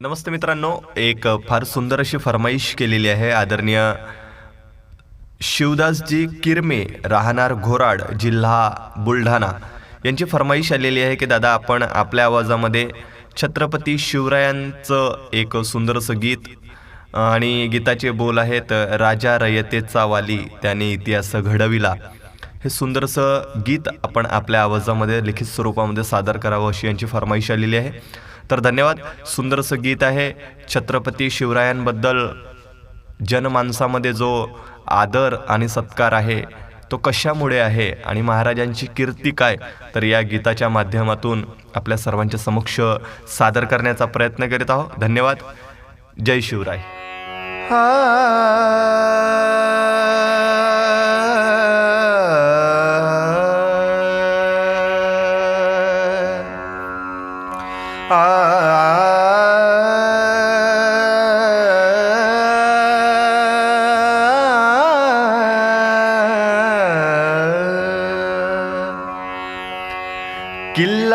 नमस्ते मित्रांनो एक फार सुंदर अशी फरमाईश केलेली आहे आदरणीय शिवदासजी किरमे राहणार घोराड जिल्हा बुलढाणा. यांची फरमाईश आलेली आहे की दादा आपण आपल्या आवाजामध्ये छत्रपती शिवरायांचं एक सुंदरसं गीत आणि गीताचे बोल आहेत राजा रयतेचा वाली त्याने इतिहास घडविला. हे सुंदरसं गीत आपण आपल्या आवाजामध्ये लिखित स्वरूपामध्ये सादर करावं अशी यांची फरमाईश आलेली आहे. तर धन्यवाद. सुंदरसं गीत आहे छत्रपती शिवरायांबद्दल. जनमानसामध्ये जो आदर आणि सत्कार आहे तो कशामुळे आहे आणि महाराजांची कीर्ती काय तर या गीताच्या माध्यमातून आपल्या सर्वांच्या समक्ष सादर करण्याचा प्रयत्न करीत आहोत. धन्यवाद. जय शिवराय.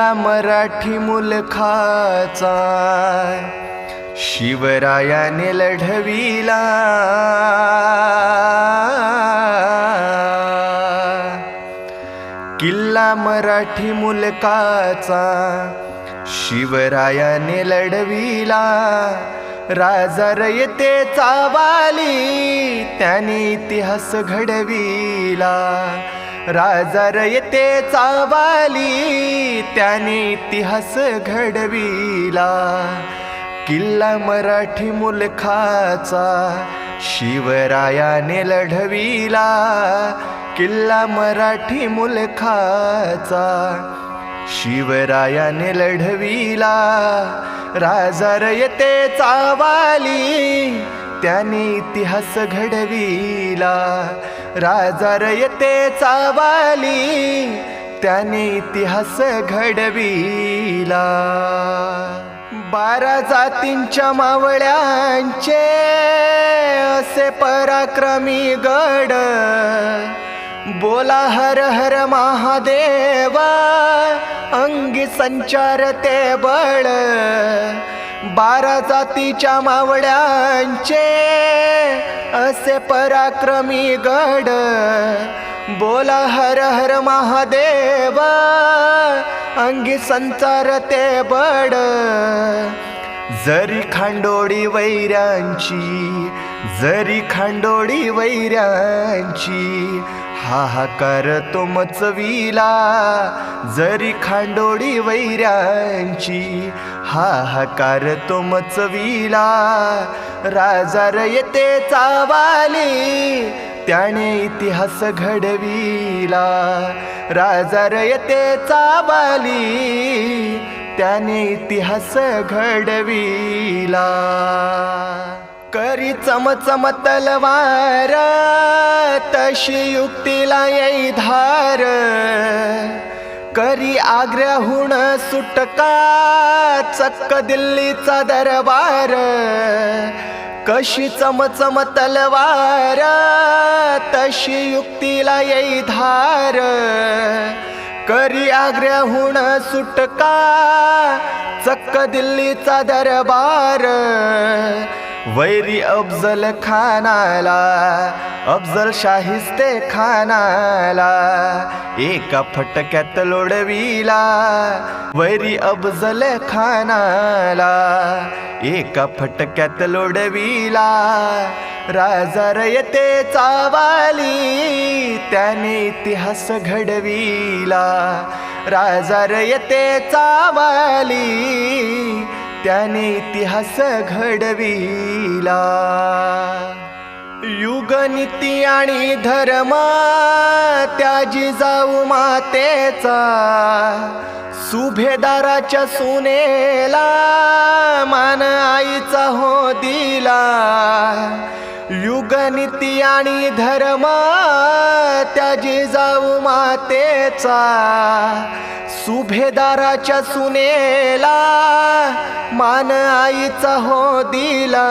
किल्ला मराठी मुलखाचा. शिवरायाने लढविला. किल्ला मराठी मुलकाचा शिवरायाने लढविला. राजा रयतेचा वाली त्याने इतिहास घडविला. राजा येते चावाली त्याने इतिहास घडविला. किल्ला मराठी मुलखाचा शिवरायाने लढविला. किल्ला मराठी मुलखाचा शिवरायाने लढविला. राजा येते चावाली त्याने इतिहास घडविला. राजार येते चावाली त्याने इतिहास घडविला. बारा जातींच्या मावळ्यांचे असे पराक्रमी गड बोला हर हर महादेवा अंगी संचारते बळ. बारा जातीच्या मावळ्यांचे असे पराक्रमी गड. बोला हर हर महादेव अंगी संचारते बड. जरी खांडोळी वैरांची जरी खांडोळी वैरांची हाहाकार तो मचविला जरी खांडोळी वैऱ्यांची. हाहाकार तो मचविला राजा रयतेचा वाली त्याने इतिहास घडविला. राजा रयतेचा चावाली त्याने इतिहास घडविला. करी चमचम तलवार तशी युक्तीला येई धार. करी आग्र्याहून सुटका चक्क दिल्लीचा दरबार. कशी चमचम तलवार तशी युक्तीला येई धार. करी आग्र्याहून सुटका चक्क दिल्लीचा दरबार. वैरी अफजल खानाला अफजल शाहिस्ते खानाला एका फटक्यात लोडविला. वैरी अफजल खानाला एका फटक्यात लोडविला. राजा रयते चावाली त्याने इतिहास घडविला. राजा रयते चावाली त्याने इतिहास घडविला. युगनीती आणि धर्म त्याजी जाऊ मातेचा. सुभेदाराच्या सुनेला मान आईचा हो दिला. युगनीती आणि धर्म त्याजी जाऊ मातेचा. सुभेदाराच्या सुनेला मान आईचा हो दिला.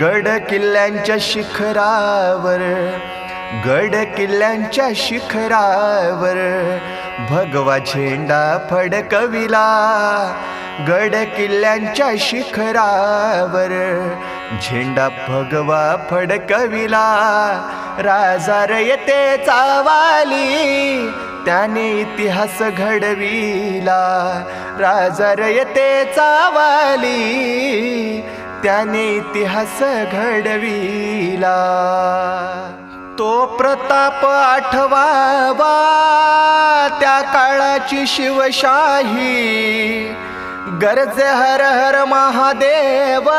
गड किल्ल्यांच्या शिखरावर गड किल्ल्यांच्या शिखरावर भगवा झेंडा फडकविला. गड किल्ल्यांच्या शिखरावर झेंडा भगवा फडकविला. राजार येते चावाली त्याने इतिहास घडविला. राजा रयतेचा चावाली. त्याने इतिहास घडविला. तो प्रताप आठवावा. त्या काळाची शिवशाही. गरजे हर हर महादेव.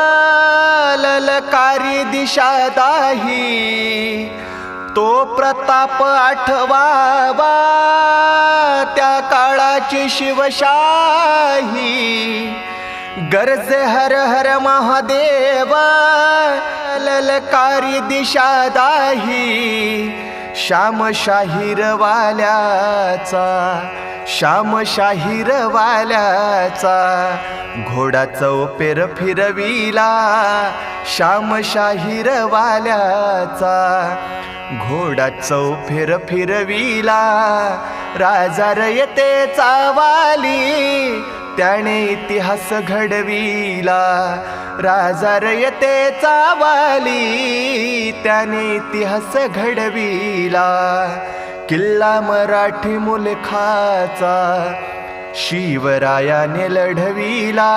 ललकारी दिशा दाही तो प्रताप आठवावा त्या काळाची शिवशाही. गरजे हर हर महादेवा ललकारी दिशा दाही श्यामशाहीरवाल्याचा घोडा चौपेर फिरविला. श्यामशाहीरवाल्याचा घोडा चौफेर फिरविला. राजा रयते चावाली त्याने इतिहास घडविला. राजा रयते चावाली त्याने इतिहास घडविला. किल्ला मराठी मुलखाचा शिवरायाने लढविला.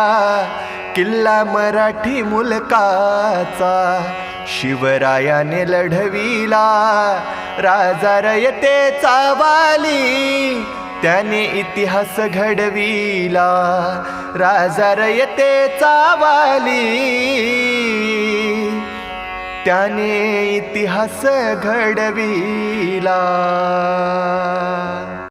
किल्ला मराठी मुलकाचा शिवरायाने लढविला. राजा रयतेचा वाली त्याने इतिहास घडविला. राजा रयतेचा वाली त्याने इतिहास घडविला.